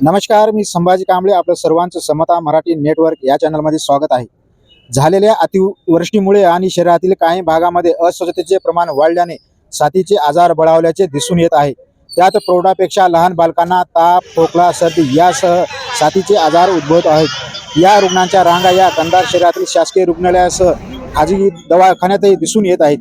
नमस्कार मी संभाजी कांबळे आपलं सर्वांचं समता मराठी नेटवर्क या चॅनलमध्ये स्वागत आहे. झालेल्या अतिवृष्टीमुळे आणि शहरातील काही भागामध्ये अस्वच्छतेचे प्रमाण वाढल्याने साथीचे आजार बळावल्याचे दिसून येत आहे. त्यात प्रौढापेक्षा लहान बालकांना ताप खोकला सर्दी यासह साथीचे आजार उद्भवत आहेत. या रुग्णांच्या रांगा या कंधार शहरातील शासकीय रुग्णालयासह खाजगी दवाखान्यातही दिसून येत आहेत.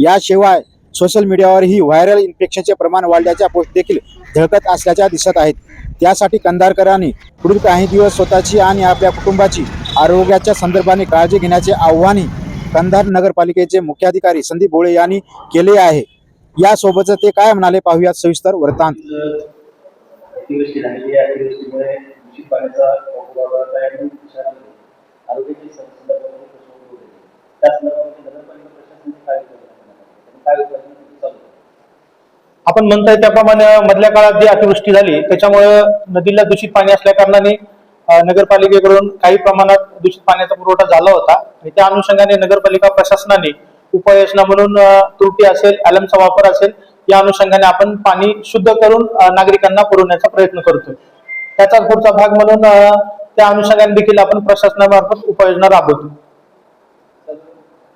याशिवाय सोशल मीडियावरही व्हायरल इन्फेक्शनचे प्रमाण वाढल्याच्या पोस्ट देखील झळकत असल्याच्या दिसत आहेत. त्यासाठी कंधारकरांनी पुढील काही दिवस स्वतःची आणि आपल्या कुटुंबाची आरोग्याच्या संदर्भाने काळजी घेण्याचे आव्हानही कंधार नगरपालिकेचे मुख्याधिकारी संदीप भोळे यांनी केले आहे. यासोबतच ते काय म्हणाले पाहूयात सविस्तर वृत्तांत. अतिवृष्टी झालेली आहे अतिवृष्टीमुळे दूषित पाण्याचा वापर वाढत आहे आणि शहरामध्ये आरोग्याची संदर्भामध्ये प्रश्न उद्भवले त्या संदर्भामध्ये नगरपालिका प्रशासनाने काय उपाययोजना करण्यात आल्या? आणि काय उपाययोजना तुम्ही चालू आहे? आपण म्हणताय त्याप्रमाणे मधल्या काळात जी अतिवृष्टी झाली त्याच्यामुळे नदीला दूषित पाणी असल्या कारणाने नगरपालिकेकडून काही प्रमाणात दूषित पाण्याचा पुरवठा झाला होता. आणि त्या अनुषंगाने नगरपालिका प्रशासनाने उपाययोजना म्हणून त्रुटी असेल अॅलमचा वापर असेल या अनुषंगाने आपण पाणी शुद्ध करून नागरिकांना पुरवण्याचा प्रयत्न करतोय. त्याचाच पुढचा भाग म्हणून त्या अनुषंगाने देखील आपण प्रशासनामार्फत उपाययोजना राबवतो तर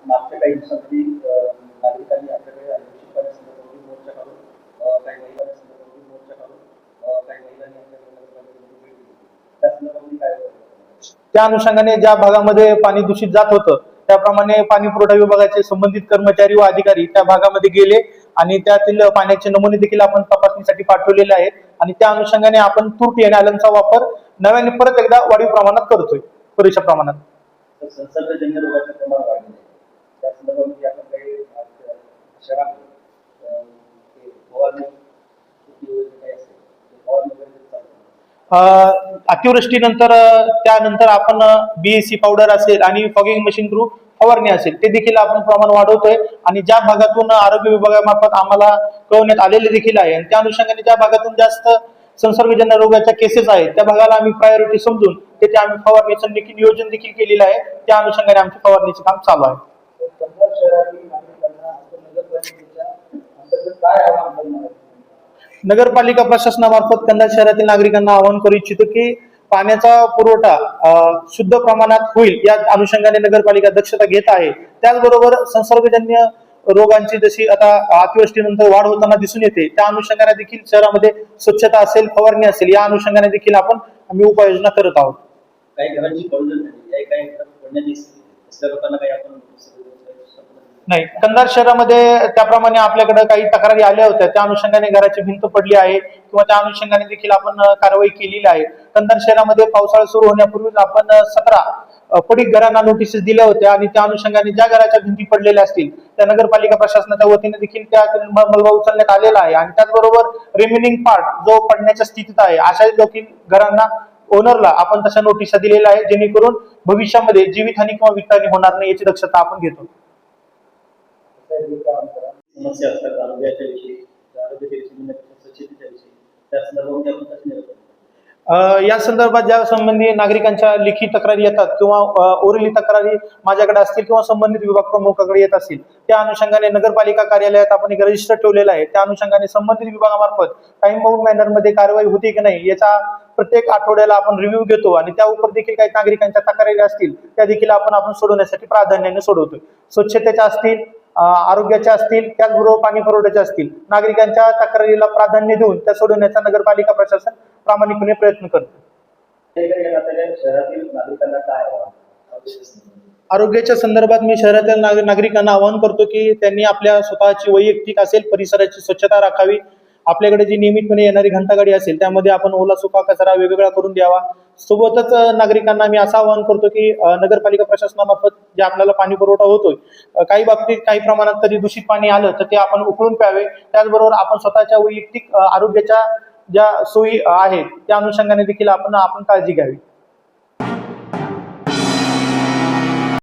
मागच्या काही दिवसांमध्ये अं, नागरिकांनी आपल्याकडे दूषित पाण्यासंदर्भामध्ये मोर्चा काढून अं, काही महिलांसंदर्भामध्ये मोर्चा काढून अं, काही महिलांनी आपल्याकडे नगरपालिकेमध्ये भेट दिली त्या संदर्भामध्ये काय उपाययोजना करण्यात आल्या? त्या अनुषंगाने ज्या भागामध्ये पाणी दूषित जात होतं त्याप्रमाणे पाणी पुरवठा विभागाचे संबंधित कर्मचारी व अधिकारी त्या भागामध्ये गेले आणि त्यातील पाण्याचे नमुने देखील आपण तपासणीसाठी पाठवलेले आहेत. आणि त्या अनुषंगाने आपण तूट आणि वापर नव्याने परत एकदा वाढीव प्रमाणात करतोय. पुरेशा प्रमाणात तर संसर्गजन्य रोगाचे प्रमाण वाढले त्या संदर्भामध्ये आपण काही आज शहरामध्ये अं, ते फवारणी शेती वगैरे काही असेल ते फवारणी वगैरे चालू आहे. अं, अतिवृष्टीनंतर त्यानंतर आपण बीएससी पावडर असेल आणि फॉगिंग मशीन थ्रू फवारणी असेल ते देखील आपण प्रमाण वाढवतोय. आणि ज्या भागातून आरोग्य विभागामार्फत आम्हाला कळवण्यात आलेले देखील आहे. आणि त्या अनुषंगाने ज्या भागातून जास्त संसर्गजन्य रोगाच्या केसेस आहेत त्या भागाला आम्ही प्रायोरिटी समजून तेथे आम्ही फवारणीचं देखील नियोजन देखील केलेलं आहे. त्या अनुषंगाने आमचे फवारणीचे काम चालू आहे. काय आहे? नगरपालिका प्रशासनामार्फत कंधार शहरातील नागरिकांना आवाहन करू इच्छितो की पाण्याचा पुरवठा शुद्ध प्रमाणात होईल या अनुषंगाने नगरपालिका दक्षता घेत आहे. त्याचबरोबर संसर्गजन्य रोगांची जशी आता अतिवृष्टीनंतर वाढ होताना दिसून येते त्या अनुषंगाने देखील शहरामध्ये स्वच्छता असेल फवारणी असेल या अनुषंगाने देखील आपण आम्ही उपाययोजना करत आहोत. काही घरांची काही घरात पडण्याची स्थिती आहे. असल्या लोकांना काही आपण नाही. कंधार शहरामध्ये त्याप्रमाणे आपल्याकडे काही तक्रारी आल्या होत्या. त्या अनुषंगाने घराची भिंत पडली आहे किंवा त्या अनुषंगाने देखील आपण कारवाई केलेली आहे. कंधार शहरामध्ये पावसाळा सुरू होण्यापूर्वीच आपण सतरा पडीक घरांना नोटिसेस दिल्या होत्या आणि त्या अनुषंगाने ज्या घराच्या भिंती पडलेल्या असतील त्या नगरपालिका प्रशासनाच्या वतीने देखील त्या मलबा उचलण्यात आलेला आहे. आणि त्याचबरोबर रिमेनिंग पार्ट जो पडण्याच्या स्थितीत आहे अशा देखील घरांना ओनरला आपण तशा नोटिसा दिलेल्या आहे जेणेकरून भविष्यामध्ये जीवितहानी किंवा वित्तहानी होणार नाही याची दक्षता आपण घेतो. समस्या असतात आरोग्याच्या विषयी आरोग्याच्या विषयी स्वच्छतेच्या विषयी. त्या संदर्भामध्ये आपण या संदर्भात ज्या संबंधी नागरिकांच्या लिखी तक्रारी येतात किंवा ओरली तक्रारी माझ्याकडे असतील किंवा संबंधित विभाग प्रमुखाकडे येत असतील त्या अनुषंगाने नगरपालिका कार्यालयात आपण एक रजिस्टर ठेवलेला आहे. त्या अनुषंगाने संबंधित विभागामार्फत टाइम बाउंड मॅनरमध्ये कारवाई होती की नाही याचा प्रत्येक आठवड्याला आपण रिव्ह्यू घेतो आणि त्या देखील काही नागरिकांच्या तक्रारी असतील त्या देखील आपण आपण सोडवण्यासाठी प्राधान्याने सोडवतोय. स्वच्छतेच्या असतील आरोग्याच्या असतील त्याचबरोबर पाणी पुरवठ्याच्या असतील नागरिकांच्या तक्रारीला प्राधान्य देऊन त्या सोडवण्याचा नगरपालिका प्रशासन प्रामाणिकपणे प्रयत्न करतो आरोग्याच्या संदर्भात? मी शहरातील नागरिकांना आवाहन करतो की त्यांनी आपल्या स्वतःची वैयक्तिक असेल परिसराची स्वच्छता राखावी आपल्याकडे जी नियमितपणे येणारी घंटागाडी असेल त्यामध्ये आपण ओला सुका कचरा वेगवेगळा करून द्यावा. सोबतच नागरिकांना मी असं आवाहन करतो की नगरपालिका प्रशासनामार्फत जे आपल्याला पाणी पुरवठा होतोय काही बाबतीत काही प्रमाणात कधी दूषित पाणी आलं तर ते आपण उकळून प्यावे. त्याचबरोबर आपण स्वतःच्या वैयक्तिक आरोग्याच्या ज्या सोयी आहेत त्या अनुषंगाने देखील आपण आपण काळजी घ्यावी.